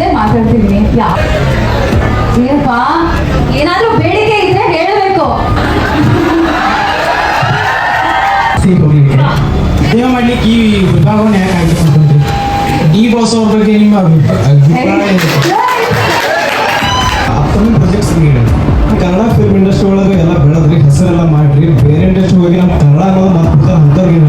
ಇದ್ರೆ ಮಾತಾಡ್ತೀನಿ ಯಾ. ಏನಪ್ಪಾ? ಏನಾದ್ರೂ ಬೇಡಿಕೆ ಇದ್ರೆ ಹೇಳಬೇಕು. ಮಾಡ್ಲಿಕ್ಕೆ ಈ ವಿಭಾಗವನ್ನು ಯಾಕೆ ಡಿ ಬಾಸ್ ಅವ್ರ ಬಗ್ಗೆ ನಿಮ್ಮ? Upcoming projects Kannada film industry ಒಳಗೆ ಎಲ್ಲ ಬೆಳೆದ್ರಿ ಹೆಸರೆಲ್ಲ ಮಾಡ್ರಿ. ಬೇರೆ ಇಂಡಸ್ಟ್ರಿ ಹೋಗಿ ನಮ್ಮ ಕನ್ನಡ ಅನ್ನೋದು ಮಾತು ಅಂಥವ್ರಿಗೆ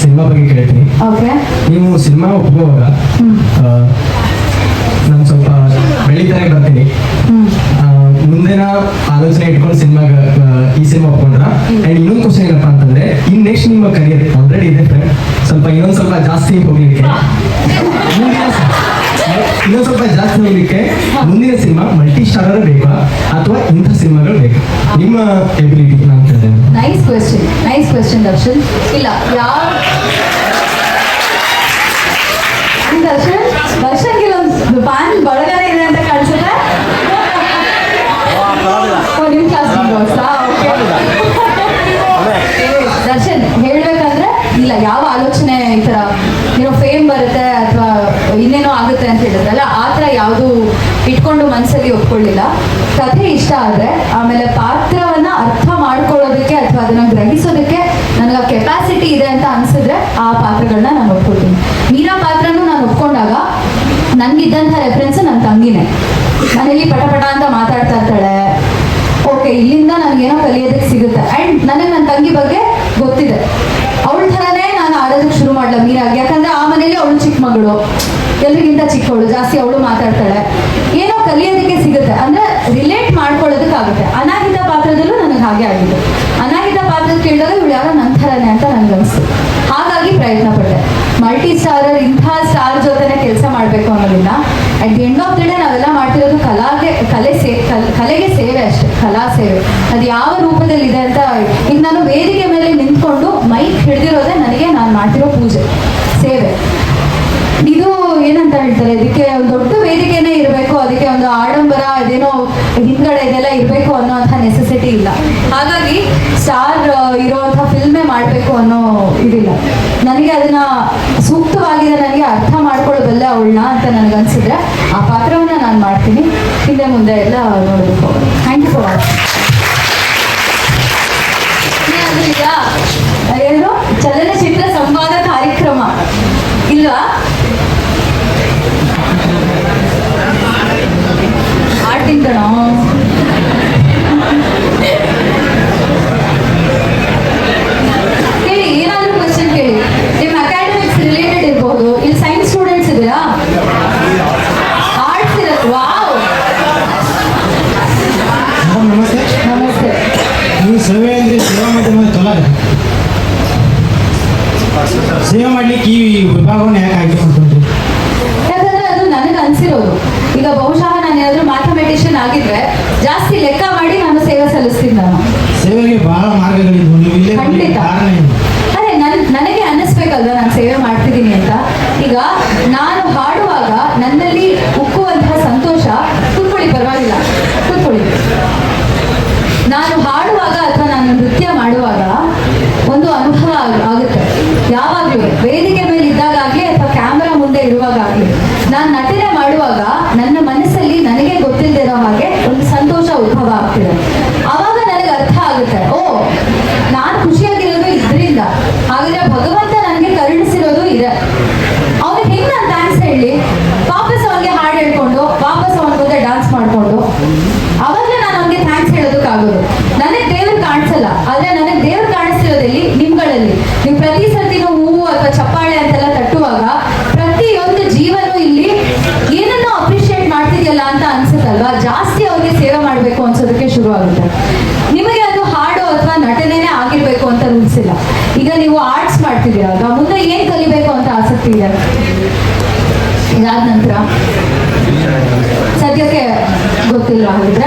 ಸಿನಿಮಾ ಬಗ್ಗೆ ಕೇಳ್ತೀನಿ. ನೀವು ಸಿನಿಮಾ ಒಪ್ಕೋವಾಗ ನಾನು ಸ್ವಲ್ಪ ಬೆಳಿತಾನೆ ಬರ್ತೀನಿ. ಮುಂದಿನ ಆಲೋಚನೆ ಇಟ್ಕೊಂಡು ಸಿನಿಮಾ ಈ ಸಿನಿಮಾ ಒಪ್ಕೊಂಡ್ರ? ಅಂಡ್ ಇನ್ನೊಂದು ಕ್ವಶನ್ ಏನಪ್ಪ ಅಂತಂದ್ರೆ ಇನ್ ನೆಕ್ಸ್ಟ್ ನಿಮ್ಮ ಕರಿಯರ್ ಆಲ್ರೆಡಿ ಇದೆ ಫ್ರೆಂಡ್ ಸ್ವಲ್ಪ ಇನ್ನೊಂದು ಸ್ವಲ್ಪ ಜಾಸ್ತಿ ಹೋಗ್ಲಿಕ್ಕೆ. ಇನ್ನೊಂದ್ ಸ್ವಲ್ಪ ಜಾಸ್ತಿ ಹೋಗ್ಲಿಕ್ಕೆ ಮುಂದಿನ ಸಿನಿಮಾ ಮಲ್ಟಿ ಸ್ಟಾರರ್ ಬೇಕಾ? ಅಥವಾ ಇಂಥ ಸಿನಿಮಾಗಳು ಬೇಕಾ? ನಿಮ್ಮ ಎಬಿಲಿಟಿ ನಾನು nice question nice question Darshan ಇಲ್ಲ ಯಾವ ದರ್ಶನ್ ದರ್ಶನ್ಗೆ ಒಂದು ಫ್ಯಾನ್ ಬಳಗನೆ ಇದೆ ಅಂತ ಕಾಣಿಸುತ್ತೆ. ಓ, ನಿಮ್ ಕ್ಲಾಸ್ ದರ್ಶನ್ ಹೇಳ್ಬೇಕಂದ್ರೆ ಇಲ್ಲ ಯಾವ ಆಲೋಚನೆ ಈ ತರ ಏನೋ ಫೇಮ್ ಬರುತ್ತೆ ಅಥವಾ ಇನ್ನೇನೋ ಆಗುತ್ತೆ ಅಂತ ಹೇಳಿದ್ರಲ್ಲ ಆ ಥರ ಯಾವುದು ಇಟ್ಕೊಂಡು ಮನಸ್ಸಲ್ಲಿ ಒಪ್ಕೊಳ್ಳಿಲ್ಲ. ಕಥೆ ಇಷ್ಟ ಆದರೆ ಆಮೇಲೆ ಅಥವಾ ಅದನ್ನ ಗ್ರಹಿಸೋದಕ್ಕೆ ನನಗೆ ಕೆಪಾಸಿಟಿ ಇದೆ ಅಂತ ಅನ್ಸಿದ್ರೆ ಆ ಪಾತ್ರಗಳನ್ನ ನಾನು ಒಪ್ಕೊಳ್ತೀನಿ. ಮೀರಾ ಪಾತ್ರನೂ ನಾನು ಒಪ್ಕೊಂಡಾಗ ನನ್ಗಿದ್ದಂತ ರೆಫರೆನ್ಸ್ ನನ್ನ ತಂಗಿನೇ. ಮನೇಲಿ ಪಟ ಪಟ ಅಂತ ಮಾತಾಡ್ತಾ ಇರ್ತಾಳೆ. ಓಕೆ ಇಲ್ಲಿಂದ ನನಗೇನೋ ಕಲಿಯೋದಕ್ಕೆ ಸಿಗುತ್ತೆ. ಅಂಡ್ ನನಗೆ ನನ್ನ ತಂಗಿ ಬಗ್ಗೆ ಗೊತ್ತಿದೆ. ಅವಳ ಥರನೇ ನಾನು ಆಡೋದಕ್ಕೆ ಶುರು ಮಾಡಲ ಮೀರಾಗಿ. ಯಾಕಂದ್ರೆ ಆ ಮನೇಲಿ ಅವಳು ಚಿಕ್ಕ ಮಗಳು. ಎಲ್ರಿಗಿಂತ ಚಿಕ್ಕವಳು, ಜಾಸ್ತಿ ಅವಳು ಮಾತಾಡ್ತಾಳೆ. ಏನೋ ಕಲಿಯೋದಕ್ಕೆ ಸಿಗುತ್ತೆ. ಅಂದ್ರೆ ರಿಲೇಟ್ ಮಾಡ್ಕೊಳ್ಳೋದಕ್ಕಾಗುತ್ತೆ. ಅನಾಹಿತ ಪಾತ್ರದಲ್ಲೂ ನನಗೆ ಹಾಗೆ ಆಗಿದೆ. ಅನಾಹಿತ ಕೇಳಿದಾಗ ಇವಳು ಯಾರೋ ನನ್ನ ಥರನೇ ಅಂತ ನನಗೆ ಅನಿಸ್ತು ಹಾಗಾಗಿ ಪ್ರಯತ್ನ ಪಟ್ಟೆ ಮಲ್ಟಿ ಸ್ಟಾರರ್ ಇಂಥ ಸ್ಟಾರ್ ಜೊತೆನೆ ಕೆಲಸ ಮಾಡಬೇಕು ಅನ್ನೋದಿಲ್ಲ at end of the day ನಾವೆಲ್ಲ ಮಾಡ್ತಿರೋದು ಕಲಾಗೆ, ಕಲೆ ಸೇ, ಕಲ್- ಕಲೆಗೆ ಸೇವೆ ಅಷ್ಟೇ, ಕಲಾ ಸೇವೆ. ಅದು ಯಾವ ರೂಪದಲ್ಲಿ ಇದೆ ಅಂತ ಈಗ ನಾನು ವೇದಿಕೆ ಮೇಲೆ ನಿಂತ್ಕೊಂಡು ಮೈಕ್ ಹಿಡಿದಿರೋದೇ ನನಗೆ ನಾನು ಮಾಡ್ತಿರೋ ಪೂಜೆ, ಸೇವೆ. ಏನಂತ ಹೇಳ್ತಾರೆ? ಇದಕ್ಕೆ ಒಂದು ದೊಡ್ಡ ವೇದಿಕೆನೇ ಇರಬೇಕು, ಅದಕ್ಕೆ ಒಂದು ಆಡಂಬರ, ಅದೇನೋ ಹಿಂದ್ಗಡೆ ಇದೆಲ್ಲ ಇರಬೇಕು ಅನ್ನೋಂಥ ನೆಸೆಸಿಟಿ ಇಲ್ಲ. ಹಾಗಾಗಿ ಸ್ಟಾರ್ ಇರುವಂತ ಫಿಲ್ಮೇ ಮಾಡಬೇಕು ಅನ್ನೋ ಇದಿಲ್ಲ. ನನಗೆ ಅದನ್ನ ಸೂಕ್ತವಾಗಿದೆ ನನಗೆ ಅರ್ಥ ಮಾಡ್ಕೊಳ್ಳೋದಲ್ಲ ಅವಳನ್ನ ಅಂತ ನನಗನ್ಸಿದ್ರೆ ಆ ಪಾತ್ರವನ್ನ ನಾನು ಮಾಡ್ತೀನಿ. ಹಿಂದೆ ಮುಂದೆ ಎಲ್ಲ ನೋಡಬೇಕು ಥ್ಯಾಂಕ್ ಯು ಏನು? ಚಲನಚಿತ್ರ ಸಂವಾದ ಕಾರ್ಯಕ್ರಮ. ಇಲ್ವಾ? ಇದೆ ಸೇವೆ ಮಾಡ್ಲಿಕ್ಕೆ ಈ ವಿಭಾಗವನ್ನು ಯಾಕೆ ಆಗಿದ್ರೆ ಜಾಸ್ತಿ ಲೆಕ್ಕ ಮಾಡಿ ನಾನು ಸೇವೆ ಸಲ್ಲಿಸ್ತೀನಿ ನಾನು. ಸೇವೆಗೆ ಬಹಳ ಮಾರ್ಗಗಳಿದ್ವು ನೀವು ಇಲ್ಲೇ ಬರ್ಲಿಕ್ಕೆ ಖಂಡಿತ ಕಾರಣ ಏನು ಅದೇ ನನ್ ನನಗೆ ಅನ್ನಿಸ್ಬೇಕಲ್ವಾ ನಾನು ಸೇವೆ ಮಾಡ್ತಿದ್ದೀನಿ ಅಂತ ಈಗ ನಾನು ಹಾಡುವಾಗ ನನ್ನಲ್ಲಿ ಉಕ್ಕುವಂತಹ ಸಂತೋಷ ಕೂತ್ಕೊಳ್ಳಿ ಪರವಾಗಿಲ್ಲ ಕೂತ್ಕೊಳ್ಳಿ ನಾನು ಹಾಡುವಾಗ ಅಥವಾ ನಾನು ನೃತ್ಯ ಮಾಡುವಾಗ ಒಂದು ಅನುಭವ ಆಗ್- ಆಗುತ್ತೆ ಯಾವಾಗಲೂ ವೇದಿಕೆ ಮೇಲೆ ಇದ್ದಾಗಲಿ ಅಥವಾ ಕ್ಯಾಮ್ರಾ ಮುಂದೆ ಇರುವಾಗಲಿ ನಾನು ನಟನೆ ಮಾಡುವಾಗ ನನ್ನ ಮನಸ್ಸಲ್ಲಿ ನನಗೆ ಗೊತ್ತಿಲ್ಲದೆ ಇರೋ ಹಾಗೆ ಒಂದು ಸಂತೋಷ ಉದ್ಭವ ಆಗ್ತಿದೆ ಆವಾಗ ನನಗೆ ಅರ್ಥ ಆಗುತ್ತೆ ಓ ನಾನು ಖುಷಿಯಾಗಿರೋದು ಇದರಿಂದ ಹಾಗಾದ್ರೆ ಭಗವಂತ ನನಗೆ ಕರುಣಿಸಿರೋದು ಇದೆ ಅವನಿಗೆ ಹೆಂಗ್ ನಾನು ಥ್ಯಾಂಕ್ಸ್ ಹೇಳಿ ವಾಪಸ್ ಅವನಿಗೆ ಹಾಡು ಹೇಳ್ಕೊಂಡು ವಾಪಸ್ ಅವನ ಮುಂದೆ ಡಾನ್ಸ್ ಮಾಡ್ಕೊಂಡು ಅವಾಗಲೇ ನಾನು ಅವನಿಗೆ ಥ್ಯಾಂಕ್ಸ್ ಹೇಳೋದಕ್ಕಾಗೋದು. ನನಗೆ ದೇವ್ರು ಕಾಣಿಸಲ್ಲ, ಆದ್ರೆ ನನಗೆ ದೇವ್ರು ಕಾಣಿಸ್ತಿರೋದಲ್ಲಿ ನಿಮ್ಗಳಲ್ಲಿ. ನೀವು ಪ್ರತಿ ಸರ್ತಿನೂ ಹೂವು ಅಥವಾ ಚಪ್ಪಾಳೆ ಅಂತೆಲ್ಲ ತಟ್ಟುವಾಗ ಪ್ರತಿಯೊಂದು ಜೀವನೂ ಇಲ್ಲಿ ಏನನ್ನೋ ಅಪ್ರಿಷಿಯೇಟ್ ಮಾಡ್ತಿದೆಯಲ್ಲ ಅಂತ ಅನ್ಸುತ್ತಲ್ವಾ? ಜಾಸ್ತಿ más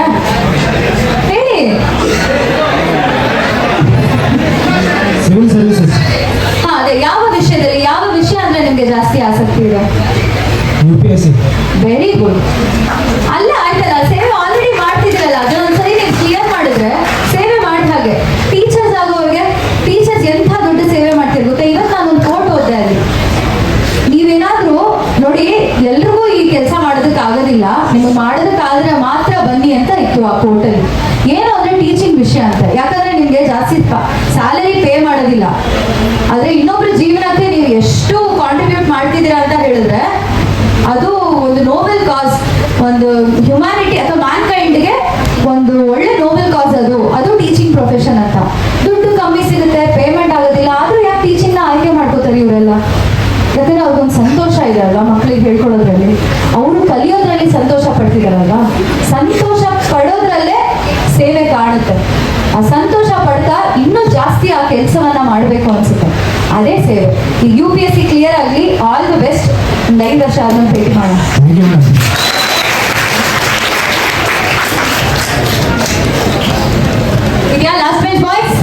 ಸಂತೋಷ ಪಡೋದ್ರಲ್ಲೇ ಸೇವೆ ಕಾಣುತ್ತೆ. ಆ ಸಂತೋಷ ಪಡ್ತಾ ಇನ್ನೂ ಜಾಸ್ತಿ ಆ ಕೆಲಸವನ್ನ ಮಾಡಬೇಕು ಅನ್ಸುತ್ತೆ. ಅದೇ ಸೇವೆ. ಈ U P S C clear ಆಗಲಿ ಆಲ್ ದ ಬೆಸ್ಟ್ ಒಂದು ಐದು ವರ್ಷ ಆದ್ಮೇಲೆ ಭೇಟಿ ಮಾಡೋಣ. ಇದೆಯಾ ಲಾಸ್ಟ್ ಬೆಂಚ್ ಬಾಯ್ಸ್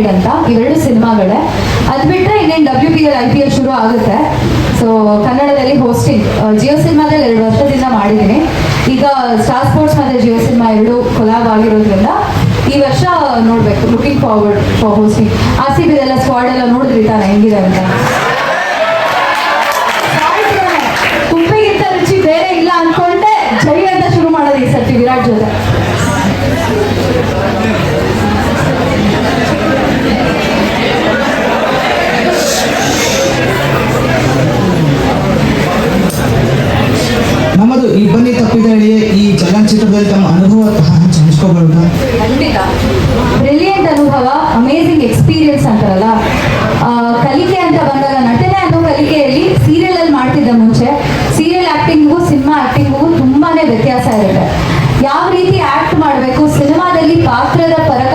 ಮ್ಯಾರಿಡ್ ಅಂತ ಇವೆರಡು ಸಿನಿಮಾಗಳೇ. ಅದ್ ಬಿಟ್ಟರೆ ಇನ್ನೇನು W P L I P L ಶುರು ಆಗುತ್ತೆ. ಸೊ ಕನ್ನಡದಲ್ಲಿ ಹೋಸ್ಟಿಂಗ್ ಜಿಯೋ ಸಿನಿಮಾದಲ್ಲಿ ಎರಡು ವರ್ಷದಿಂದ ಮಾಡಿದ್ದೀನಿ. ಈಗ ಸ್ಟಾರ್ ಸ್ಪೋರ್ಟ್ಸ್ ಮತ್ತೆ ಜಿಯೋ ಸಿನಿಮಾ ಎರಡು ಕೊಲಾಬ್ ಆಗಿರೋದ್ರಿಂದ ಈ ವರ್ಷ ನೋಡ್ಬೇಕು ಲುಕಿಂಗ್ ಫಾರ್ವರ್ಡ್ ಫಾರ್ ಹೋಸ್ಟಿಂಗ್ ಆ ಸಿ ಬಿದೆಲ್ಲ ಸ್ಕ್ವಾಡ್ ಎಲ್ಲ ನೋಡಿದ್ರಿ ತಾನೆ? ಹೆಂಗಿದೆ ಅಂತ? ಈ ಚಲನಚಿತ್ರದಲ್ಲಿ ತಮ್ಮ ಅನುಭವ ಹಂಚ್ಕೋಬಹುದಾ ಖಂಡಿತ. ಬ್ರಿಲಿಯಂಟ್ ಅನುಭವ ಅಮೇಸಿಂಗ್ ಎಕ್ಸ್ಪೀರಿಯನ್ಸ್ ಅಂತಾರಲ್ಲ. ಕಲಿಕೆ ಅಂತ ಬಂದಾಗ, ನಟನೆ ಅನ್ನೋ ಕಲಿಕೆಯಲ್ಲಿ ಸೀರಿಯಲ್ ಅಲ್ಲಿ ಮಾಡ್ತಿದ್ದ ಮುಂಚೆ ಸೀರಿಯಲ್ ಆಕ್ಟಿಂಗ್ಗೂ ಸಿನಿಮಾ ಆಕ್ಟಿಂಗ್ಗೂ ತುಂಬಾನೇ ವ್ಯತ್ಯಾಸ ಇರುತ್ತೆ. ಯಾವ ರೀತಿ ಆಕ್ಟ್ ಮಾಡಬೇಕು ಸಿನಿಮಾದಲ್ಲಿ ಪಾತ್ರದ ಪರಕಾಯ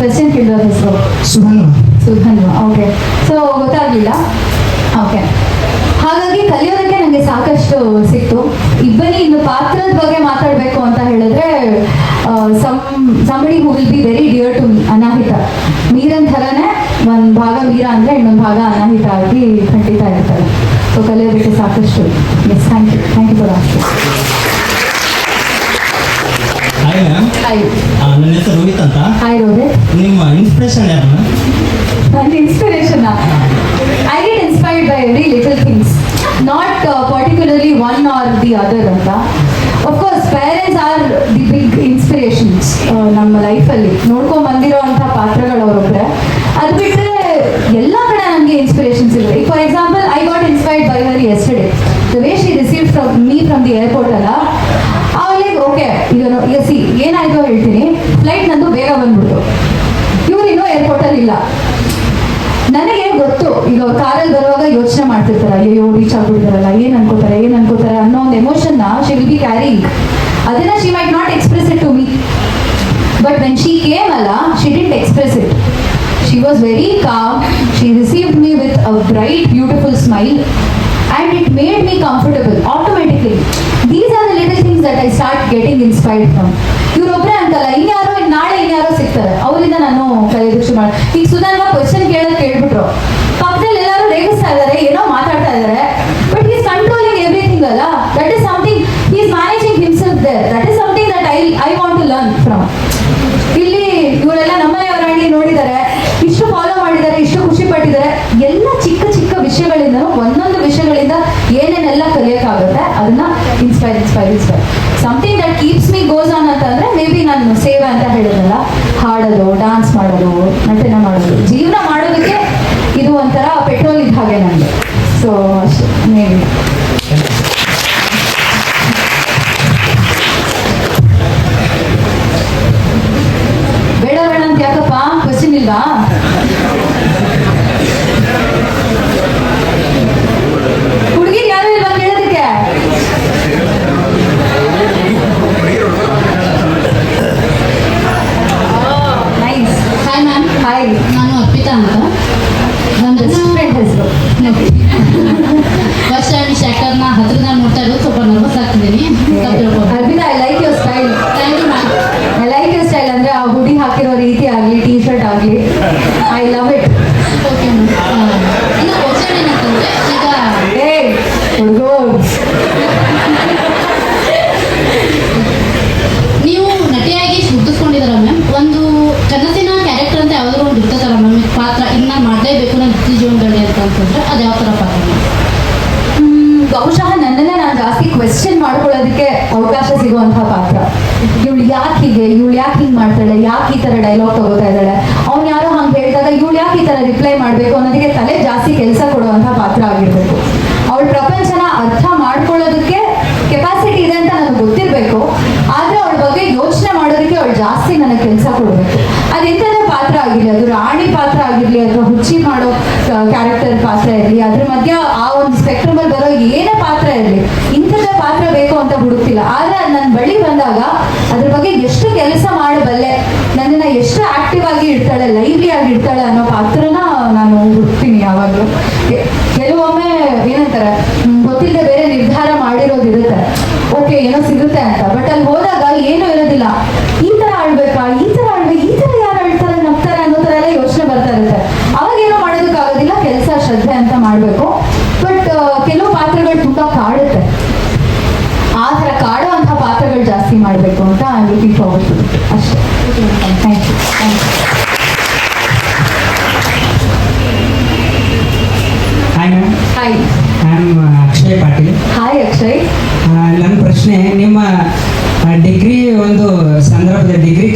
ಕ್ವೆಶನ್ ಕೇಳಿರೋ ಹೆಸರು ಸುಹನ್ ಸುಧನ್ವ ಓಕೆ ಸೊ ಗೊತ್ತಾಗ್ಲಿಲ್ಲ? ಓಕೆ ಹಾಗಾಗಿ ಕಲಿಯೋದಕ್ಕೆ ನನಗೆ ಸಾಕಷ್ಟು ಸಿಕ್ತು. ಇಬ್ಬನಿ ಇನ್ನು ಪಾತ್ರದ ಬಗ್ಗೆ ಮಾತಾಡಬೇಕು ಅಂತ ಹೇಳಿದ್ರೆ ಸಂಬಳಿ who will be very dear to Anahita. ಮೀರನ್ ಥರನೇ ಒಂದು ಭಾಗ ಮೀರ ಅಂದ್ರೆ ಇನ್ನೊಂದು ಭಾಗ ಅನಾಹಿತ ಆಗಿ ಖಂಡಿತ ಇರ್ತಾರೆ. ಸೊ ಕಲಿಯೋದಕ್ಕೆ ಸಾಕಷ್ಟು. Yes thank you thank you for asking hi ma'am hi ನನ್ನ ಹೆಸರು ರೋಹಿತ್ ಅಂತ. ಹಾಯ್ ರೋಹಿತ್. ನಿಮ್ಮ ಇನ್ಸ್ಪಿರೇಷನ್ ಯಾರು ನನ್ನ inspiration I get inspired by every little things not particularly one or the other ಅಂತ. Of course parents are the big inspirations ನಮ್ಮ ಲೈಫಲ್ಲಿ ನೋಡ್ಕೊಂಡ್ ಬಂದಿರೋ ಅಂಥ ಪಾತ್ರಗಳು ಅವರೊಬ್ಬರೇ ಅದು ಬಿಟ್ಟರೆ ಎಲ್ಲ ಕಡೆ ನನಗೆ ಇನ್ಸ್ಪಿರೇಷನ್ಸ್ ಇಲ್ಲ for example I got inspired by her yesterday the way she receive from me from the airport ಇಲ್ಲ. ನನಗೆ ಗೊತ್ತು, ಈಗ ಕಾರಲ್ಲಿ ಬರುವಾಗ ಯೋಚನೆ ಮಾಡ್ತಿರ್ತಾರೆ ಅಯ್ಯೋ ರೀಚ್ ಆಗ್ಬಿಡ್ತಾರಲ್ಲ ಏನ್ ಅನ್ಕೋತಾರೆ ಏನ್ ಅನ್ಕೋತಾರೆ ಅನ್ನೋ ಒಂದು ಎಮೋಷನ್ನ ಶಿ ವಿಲ್ ಬಿ ಕ್ಯಾರಿಂಗ್ ಅದನ್ನ she might not express it to me but when she came ಅಲ್ಲ she didn't express it she was very calm she received me with a bright beautiful smile and it made me comfortable automatically these are the little things that I start getting inspired from ಇವ್ರೊಬ್ಬರೇ ಅಂತಲ್ಲ ಇನ್ಯಾರೋ ಇನ್ ನಾಳೆ ಇನ್ಯಾರೋ ಸಿಗ್ತಾರೆ ಅವರಿಂದ ನಾನು ಕಲಿಯೋದಕ್ಕೆ ಶುರು ಮಾಡಿ ಈಗ ಸುಧಾನ ಕ್ವಶನ್ ಕೇಳೋದು ಕೇಳ್ಬಿಟ್ರು. Inspire inspire inspire something that keeps me goes on ಅಂದ್ರೆ ಮೇ ಬಿ ನಾನು ಸೇವೆ ಅಂತ ಹೇಳಿದ್ನಲ್ಲ ಹಾಡೋದು ಡಾನ್ಸ್ ಮಾಡೋದು ನನ್ನ ಆಗಿ ಇರ್ತಾಳೆ ಅನ್ನೋ ಪಾತ್ರನ ನಾನು ಹುಡ್ತೀನಿ ಯಾವಾಗಲೂ. ಕೆಲವೊಮ್ಮೆ ಏನಂತಾರೆ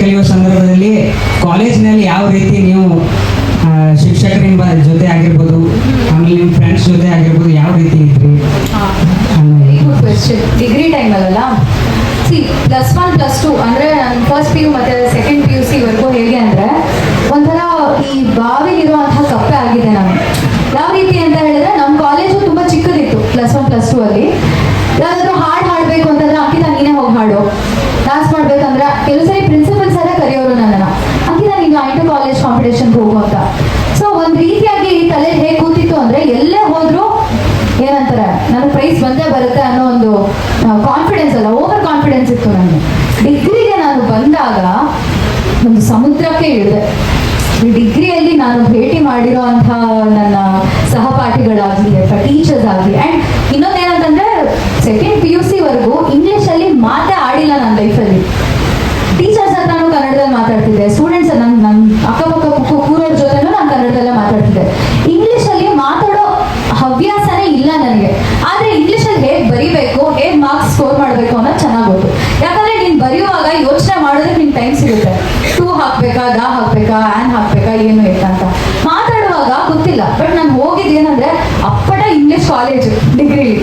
ಕಲಿಯುವ ಸಂದರ್ಭದಲ್ಲಿ ಕಾಲೇಜ್ನಲ್ಲಿ ಯಾವ ರೀತಿ ನೀವು ಶಿಕ್ಷಕರಿಂದ ಜೊತೆ ಆಗಿರ್ಬೋದು, ಆಮೇಲೆ ನಿಮ್ಮ ಫ್ರೆಂಡ್ಸ್ ಜೊತೆ ಆಗಿರ್ಬೋದು, ಯಾವ ರೀತಿ ಇದ್ರಿ? Degree ಟೈಮಲ್ಲ see plus one plus two ಅಂದ್ರೆ ಫಸ್ಟ್ ಪಿ ಯು ಮತ್ತೆ ಸೆಕೆಂಡ್ ಪಿ ಯು ಸಿ ವರ್ಗು ಹೇಗೆ ಅಂದ್ರೆ, ಒಂಥರ ಈ ಬಾವಿ the. college degree.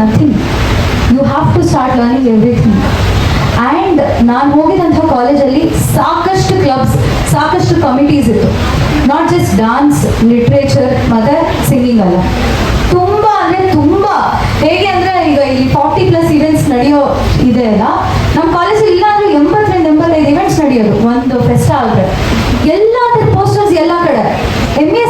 Nothing you have to start learning everything and ನಾನು ಹೋಗಿದಂಥ ಕಾಲೇಜಲ್ಲಿ ಸಾಕಷ್ಟು ಕ್ಲಬ್ಸ್ ಸಾಕಷ್ಟು ಕಮಿಟೀಸ್ ಇತ್ತು. ನಾಟ್ ಜಸ್ಟ್ ಡಾನ್ಸ್ ಲಿಟ್ರೇಚರ್ ಮತ್ತು ಸಿಂಗಿಂಗ್ ಅಲ್ಲ. ತುಂಬ ಅಂದರೆ ತುಂಬ. ಹೇಗೆ ಅಂದರೆ ಈಗ ಇಲ್ಲಿ ಫಾರ್ಟಿ ಪ್ಲಸ್ ಇವೆಂಟ್ಸ್ ನಡೆಯೋ ಇದೆ ಅಲ್ಲ. ನಮ್ಮ ಕಾಲೇಜಲ್ಲಿ ಇಲ್ಲ ಅಂದರೆ ಎಂಬತ್ತರಿಂದ ಎಂಬತ್ತೈದು ಇವೆಂಟ್ಸ್ ನಡೆಯೋದು. ಒಂದು ಫೆಸ್ಟ್ ಆದರೆ ಎಲ್ಲ ಅದರ ಪೋಸ್ಟರ್ಸ್ ಎಲ್ಲ ಕಡೆ. ಎಂ ಎ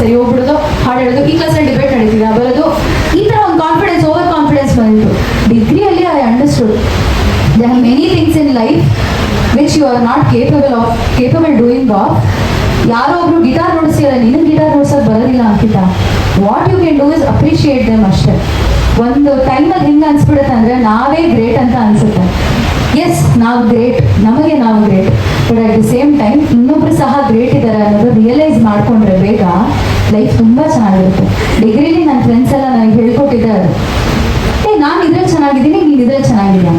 ಸರಿ ಹೋಗ್ಬಿಡೋದು, ಹಾಡು ಹೇಳೋದು, ಈ ಕ್ಲಾಸಲ್ಲಿ ಡಿಬೇಟ್ ನಡೀತಿದೆ ಬರೋದು. ಈ ಥರ ಒಂದು ಕಾನ್ಫಿಡೆನ್ಸ್ ಓವರ್ ಕಾನ್ಫಿಡೆನ್ಸ್ ಬಂದಿತ್ತು ಡಿಗ್ರಿಯಲ್ಲಿ I understood they have many things in life which you are not capable of capable doing of ಯಾರೋ ಒಬ್ರು ಗಿಟಾರ್ ನೋಡಿಸಿಲ್ಲ ನಿನ್ನ ಗಿಟಾರ್ ನೋಡ್ಸೋದು ಬರೋದಿಲ್ಲ ಅಂತಿದ್ದ what you can do is appreciate them ಅಷ್ಟೇ. ಒಂದು ಟೈಮಲ್ಲಿ ಹಿಂಗೆ ಅನ್ಸ್ಬಿಡುತ್ತೆ ಅಂದರೆ ನಾವೇ ಗ್ರೇಟ್ ಅಂತ ಅನ್ಸುತ್ತೆ. ಎಸ್ ನಾವು ಗ್ರೇಟ್ ನಮಗೆ ನಾವು great but at the same time ಇನ್ನೊಬ್ರು ಸಹ ಗ್ರೇಟ್ ಇದ್ದಾರೆ ಅನ್ನೋದು ರಿಯಲೈಸ್ ಮಾಡ್ಕೊಂಡ್ರೆ ಬೇಗ ಲೈಫ್ ತುಂಬ ಚೆನ್ನಾಗಿರುತ್ತೆ. ಡಿಗ್ರಿಲಿ ನನ್ನ ಫ್ರೆಂಡ್ಸ್ ಎಲ್ಲ ನನಗೆ ಹೇಳ್ಕೊಟ್ಟಿದ್ದಾರೆ. ಏ, ನಾನು ಇದ್ರಲ್ಲಿ ಚೆನ್ನಾಗಿದ್ದೀನಿ, ನೀನು ಇದ್ರಲ್ಲಿ ಚೆನ್ನಾಗಿದ್ಯಾ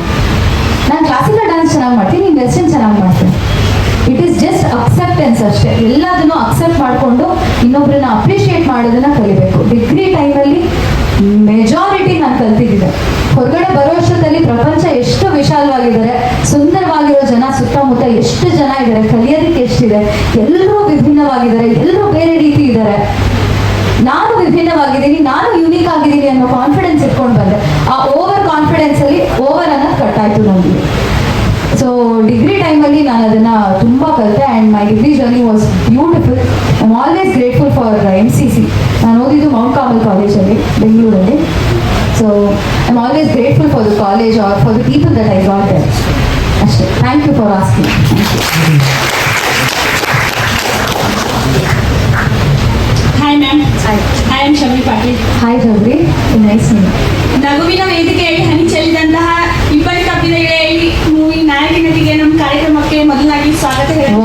ನಾನು ಕ್ಲಾಸಿಕಲ್ ಡ್ಯಾನ್ಸ್ ಚೆನ್ನಾಗಿ ಮಾಡ್ತೀನಿ, ನೀನು ವೆಸ್ಟರ್ನ್ ಚೆನ್ನಾಗಿ ಮಾಡ್ತೀನಿ. ಇಟ್ ಈಸ್ ಜಸ್ಟ್ ಅಕ್ಸೆಪ್ಟೆನ್ಸ್ ಅಷ್ಟೇ. ಎಲ್ಲದನ್ನು ಅಕ್ಸೆಪ್ಟ್ ಮಾಡಿಕೊಂಡು ಇನ್ನೊಬ್ಬರನ್ನ ಅಪ್ರಿಷಿಯೇಟ್ ಮಾಡೋದನ್ನ ಕಲಿಬೇಕು. ಡಿಗ್ರಿ ಟೈಮಲ್ಲಿ ಮೆಜಾರಿಟಿ ನಾನು ಕಲ್ತಿದ್ದೆ ಹೊರಗಡೆ ಬರೋ ವರ್ಷದಲ್ಲಿ ಪ್ರಪಂಚ ಎಷ್ಟು ವಿಶಾಲವಾಗಿದ್ದಾರೆ, ಸುಂದರವಾಗಿರೋ ಜನ, ಸುತ್ತಮುತ್ತ ಎಷ್ಟು ಜನ ಇದ್ದಾರೆ, ಕಲಿಯೋದಕ್ಕೆ ಎಷ್ಟಿದೆ, ಎಲ್ಲರೂ ವಿಭಿನ್ನವಾಗಿದ್ದಾರೆ, ಎಲ್ಲರೂ ಬೇರೆ ರೀತಿ ಇದ್ದಾರೆ. ನಾನು ವಿಭಿನ್ನವಾಗಿದ್ದೀನಿ, ನಾನು ಯುನೀಕ್ ಆಗಿದ್ದೀನಿ ಅನ್ನೋ ಕಾನ್ಫಿಡೆನ್ಸ್ ಇಟ್ಕೊಂಡು ಬಂದೆ. ಆ ಓವರ್ ಕಾನ್ಫಿಡೆನ್ಸ್ ಅಲ್ಲಿ ಓವರ್ ಅನ್ನೋದು ಆಯ್ತು ನನಗೆ ಸೊ ಡಿಗ್ರಿ ಟೈಮಲ್ಲಿ ನಾನು ಅದನ್ನ ತುಂಬಾ ಕಲಿತೆ and my degree journey was beautiful I am always grateful for M C C ನಾನು ಓದಿದ್ದು ಮೌಂಟ್ ಕಾಮಲ್ ಕಾಲೇಜಲ್ಲಿ ಬೆಂಗಳೂರಲ್ಲಿ so I always grateful for the college or for the people that I got there ಅಷ್ಟೇ thank you for asking hi ma'am I am Shami Patil hi ಜಬ್ರಿ nice me ನಗುವಿನ ವೇದಿಕೆಯಲ್ಲಿ ಹನಿ ಚೆಲ್ಲಿದಂತಹ ಇಬ್ಬರು ಕಬ್ಬಿನಗಳೇ ಈ movie ನಾಯಕ ನಮ್ಮ ಕಾರ್ಯಕ್ರಮಕ್ಕೆ ಮೊದಲಾಗಿ ಸ್ವಾಗತ ಹೇಳಿ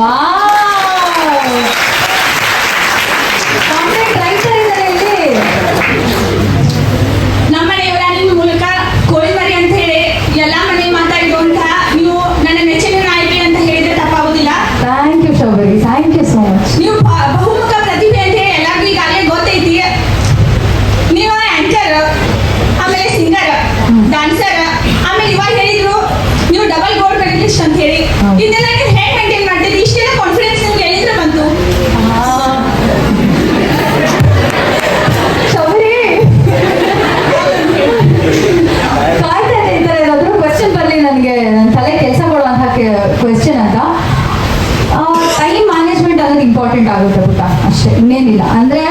ಆಗುತ್ತೆ? ಊಟ ಅಷ್ಟೇ. ಇನ್ನೇನಿಲ್ಲ. ಅಂದ್ರೆ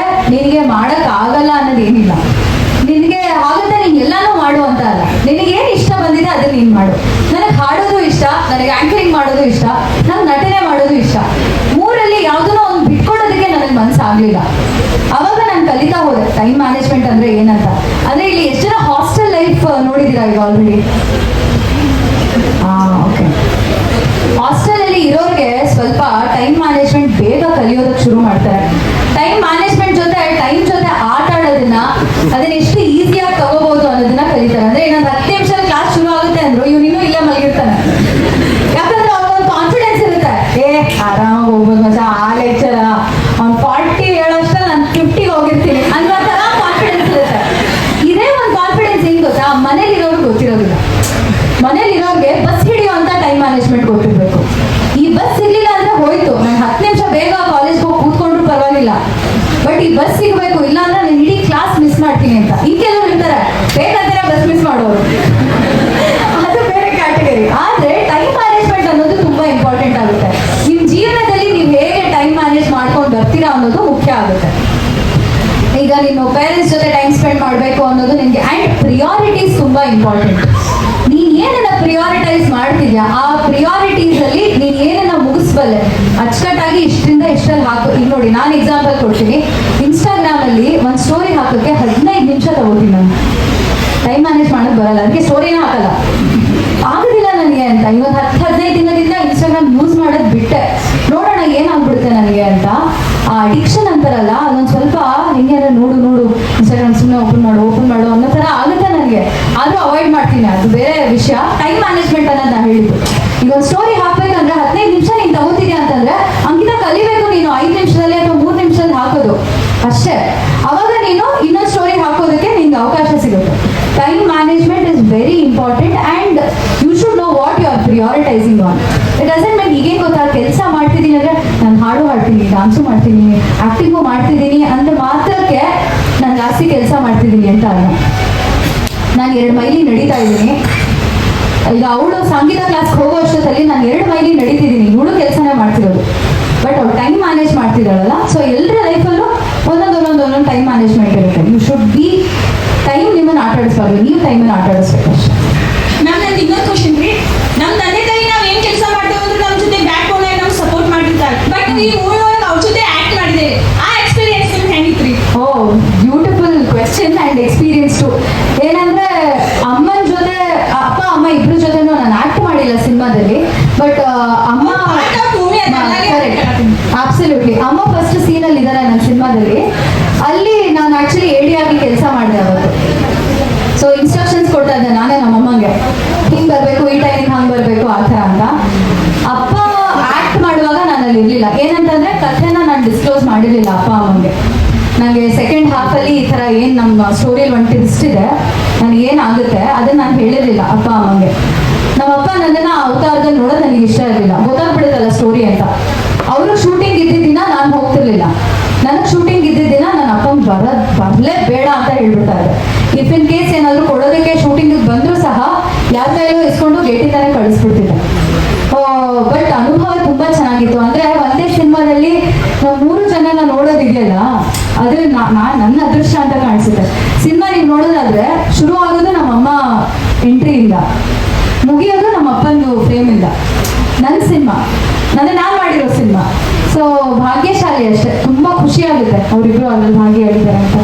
ಪ್ರಿಯಾರಿಟೀಸ್ ಅಲ್ಲಿ ನೀನ್ ಏನನ್ನ ಮುಗಿಸ್ಬಲ್ಲೆ? ಅಚ್ಚುಕಟ್ಟಾಗಿ ಇಷ್ಟರಿಂದ ಇಷ್ಟಲ್ಲಿ ಹಾಕು. ಈಗ ನೋಡಿ, ನಾನು ಎಕ್ಸಾಂಪಲ್ ಕೊಡ್ತೀನಿ. ಇನ್ಸ್ಟಾಗ್ರಾಮ್ ಅಲ್ಲಿ ಒಂದು ಸ್ಟೋರಿ ಹಾಕೋಕ್ಕೆ ಹದಿನೈದು ನಿಮಿಷ ತಗೋತೀನಿ ನಾನು. ಟೈಮ್ ಮ್ಯಾನೇಜ್ ಮಾಡಕ್ ಬರಲ್ಲ. ಅದಕ್ಕೆ ಸ್ಟೋರಿನ ಹಾಕಲ್ಲ. ಆಗೋದಿಲ್ಲ ನನಗೆ ಅಂತ. ಇವತ್ತು ಹತ್ತು ಹದಿನೈದು ದಿನದಿಂದ ಇನ್ಸ್ಟಾಗ್ರಾಮ್ ಯೂಸ್ ಮಾಡೋದು ಬಿಟ್ಟೆ. ನೋಡೋಣ ಏನಾಗ್ಬಿಡುತ್ತೆ ನನಗೆ ಅಂತ. ಆ ಅಡಿಕ್ಷನ್ ಅಂತಾರಲ್ಲ, ಅದೊಂದು ಸ್ವಲ್ಪ ಹೆಂಗೆ ನೋಡು ನೋಡು. ಇನ್ಸ್ಟಾಗ್ರಾಮ್ ಸುಮ್ಮನೆ ಓಪನ್ ಮಾಡು ಓಪನ್ ಮಾಡು ಅನ್ನೋ ಥರ ಆಗುತ್ತೆ ನನಗೆ. ಆದರೂ ಅವಾಯ್ಡ್ ಮಾಡ್ತೀನಿ. ಅದು ಬೇರೆ ವಿಷಯ. ಟೈಮ್ ಮ್ಯಾನೇಜ್ಮೆಂಟ್ ಅನ್ನೋದು ನಾನು ಹೇಳಿದ್ದು. ಅಷ್ಟೇ. ಅವಾಗ ನೀನು ಇನ್ನೊಂದು ಸ್ಟೋರಿ ಹಾಕೋದಕ್ಕೆ ನಿಂಗೆ ಅವಕಾಶ ಸಿಗುತ್ತೆ. Time management is very important and you should know what you are prioritising on it doesn't mean ಈಗೇನು ಗೊತ್ತಾ? ಕೆಲಸ ಮಾಡ್ತಿದ್ದೀನಿ ಅಂದ್ರೆ ನಾನು ಹಾಡು ಹಾಡ್ತೀನಿ ಡಾನ್ಸು ಮಾಡ್ತೀನಿ ಆಕ್ಟಿಂಗು ಮಾಡ್ತಿದ್ದೀನಿ ಅಂದರೆ ಮಾತ್ರಕ್ಕೆ ನಾನು ಜಾಸ್ತಿ ಕೆಲಸ ಮಾಡ್ತಿದ್ದೀನಿ ಅಂತ ಅಲ್ಲ. ನಾನು ಎರಡು ಮೈಲಿ ನಡೀತಾ ಇದ್ದೀನಿ. ಈಗ ಅವಳು ಸಂಗೀತ ಕ್ಲಾಸ್ಗೆ ಹೋಗೋ ಅಷ್ಟೊತ್ತಲ್ಲಿ ನಾನು ಎರಡು ಮೈಲಿ ನಡೀತಿದ್ದೀನಿ. ಇವಳು ಕೆಲಸನೇ ಮಾಡ್ತಿರೋದು. ಬಟ್ ಅವ್ರು ಟೈಮ್ ಮ್ಯಾನೇಜ್ ಮಾಡ್ತಿದ್ದಾಳಲ್ಲ? ಸೊ ಎಲ್ಲರ ಲೈಫಲ್ಲೂ ಒಂದೊಂದು ಒಂದೊಂದು ಒಂದೊಂದು ಟೈಮ್ ಮ್ಯಾನೇಜ್ಮೆಂಟ್ ಇರುತ್ತೆ. ಯು ಶುಡ್ ಬಿ ಟೈಮ್ ನಿಮ್ಮನ್ನು ಆಟ ಆಡಿಸ್ಬಾರ್ದು ನೀವು ಟೈಮನ್ನು ಆಟ ಆಡಿಸ್ಬೇಕು ಅಷ್ಟೇ. ನಂದು ಇನ್ನೊಂದು ಕ್ವಶನ್ ರೀ. ನಮ್ಮ ತಂದೆ ತಾಯಿ ನಾವು ಏನು ಕೆಲಸ ಮಾಡ್ತೇವೆ ಅಂದ್ರೆ ನಮ್ಮ ಜೊತೆ ಬ್ಯಾಕ್ ಬೋನ್ ಆಗಿ ನಮ್ಗೆ ಸಪೋರ್ಟ್ ಮಾಡಿರ್ತಾರೆ ಬಟ್ ಈ ಒಳಗೆ ಅವ್ರ ಜೊತೆ ಆ್ಯಕ್ಟ್ ಮಾಡಿದೆ ಆ ಎಕ್ಸ್ಪೀರಿಯನ್ಸ್ ನಿಮ್ಗೆ ಹೆಂಗಿತ್ರಿ? ಓ beautiful question and experience too ಏನಂದ್ರೆ ಅಮ್ಮನ ಜೊತೆ ಅಪ್ಪ ಅಮ್ಮ ಇಬ್ಬರ ಜೊತೆನೂ ನಾನು ಆಕ್ಟ್ ಮಾಡಿಲ್ಲ ಸಿನಿಮಾದಲ್ಲಿ. ಬಟ್ ಅಮ್ಮ Part ಅಬ್ಸಲ್ಯೂಟ್ಲಿ ಅಮ್ಮ ಫಸ್ಟ್ ಸೀನ್ ಅಲ್ಲಿ ಇದ್ದಾರೆ ನನ್ನ ಸಿನಿಮಾದಲ್ಲಿ ಅಲ್ಲಿ ನಾನು ಆಕ್ಚುಲಿ ಎಡಿ ಆಗಿ ಕೆಲಸ ಮಾಡಿದೆ ಅವತ್ತು. ಸೊ ಇನ್ಸ್ಟ್ರಕ್ಷನ್ಸ್ ಕೊಡ್ತಾ ಇದ್ದೆ ನಾನೇ ನಮ್ಮ ಅಮ್ಮಂಗೆ. ಹಿಂಗ್ ಬರ್ಬೇಕು, ಈ ಟೈಮಿಗೆ ಹಂಗ್ ಬರ್ಬೇಕು, ಆ ಥರ ಅಂತ. ಅಪ್ಪ ಆಕ್ಟ್ ಮಾಡುವಾಗ ನಾನು ಅಲ್ಲಿ ಇರ್ಲಿಲ್ಲ. ಏನಂತಂದ್ರೆ ಕಥೆನ ನಾನು ಡಿಸ್ಕ್ಲೋಸ್ ಮಾಡಿರ್ಲಿಲ್ಲ ಅಪ್ಪ ಅಮ್ಮಂಗೆ. ನನಗೆ ಸೆಕೆಂಡ್ ಹಾಫ್ ಅಲ್ಲಿ ಈ ತರ ಏನು ನಮ್ಮ ಸ್ಟೋರಿಯಲ್ಲಿ ಒನ್ ಟ್ವಿಸ್ಟ್ ಇದೆ ನನಗೆ ಏನಾಗುತ್ತೆ ಅದನ್ನ ನಾನು ಹೇಳಿರ್ಲಿಲ್ಲ ಅಪ್ಪ ಅಮ್ಮಂಗೆ. ನಮ್ಮ ಅಪ್ಪ ನನ್ನ ಅವತಾರದಲ್ಲಿ ನೋಡೋದು ನನಗೆ ಇಷ್ಟ ಇರಲಿಲ್ಲ. ಗೊತ್ತಾಗ್ಬಿಡುತ್ತಲ್ಲ ಸ್ಟೋರಿ ಅಂತ. ಅವರು ಶೂಟಿಂಗ್ ಇದ್ದಿದ್ದ ದಿನ ನಾನು ಹೋಗ್ತಿರ್ಲಿಲ್ಲ. ನನಗೆ ಶೂಟಿಂಗ್ ಇದ್ದಿದ್ದ ದಿನ ನನ್ನ ಅಪ್ಪಂಗೆ ಬರ ಬರಲೇ ಬೇಡ ಅಂತ ಹೇಳ್ಬಿಡ್ತಾರೆ. ಇಫ್ ಇನ್ ಕೇಸ್ ಏನಾದರೂ ಕೊಡೋದಕ್ಕೆ ಶೂಟಿಂಗ್ ಬಂದರೂ ಸಹ ಯಾರ ಕೈಲೂ ಇಸ್ಕೊಂಡು ಗೇಟಿಂದಾನೆ ಕಳಿಸ್ಬಿಡ್ತಿದ್ದೆ. ಬಟ್ ಅನುಭವ ತುಂಬಾ ಚೆನ್ನಾಗಿತ್ತು. ಅಂದ್ರೆ ಒಂದೇ ಸಿನಿಮಾದಲ್ಲಿ ಮೂರು ಜನನ ನೋಡೋದಿದೆಯಲ್ಲ ಅದು ನಾ- ನಾ- ನನ್ನ ಅದೃಷ್ಟ ಅಂತ ಕಾಣಿಸುತ್ತೆ. ಸಿನಿಮಾ ನೀವು ನೋಡೋದಾದ್ರೆ ಶುರು ಆಗೋದು ನಮ್ಮ ಅಮ್ಮ ಎಂಟ್ರಿಯಿಂದ ಮುಗಿಯೋದು ನಮ್ಮ ಫ್ರೇಮ್ ಫ್ರೇಮಿಂದ ನನ್ನ ಸಿನಿಮಾ. ನನ್ನ, ನಾನು ಮಾಡಿರೋ ಸಿನಿಮಾ ಸೊ ಭಾಗ್ಯಶಾಲಿ ಅಷ್ಟೇ ತುಂಬಾ ಖುಷಿ ಆಗುತ್ತೆ ಅವರಿಬ್ರು ಅದ್ರಲ್ಲಿ ಹೇಳಿದ್ದಾರೆ ಅಂತ.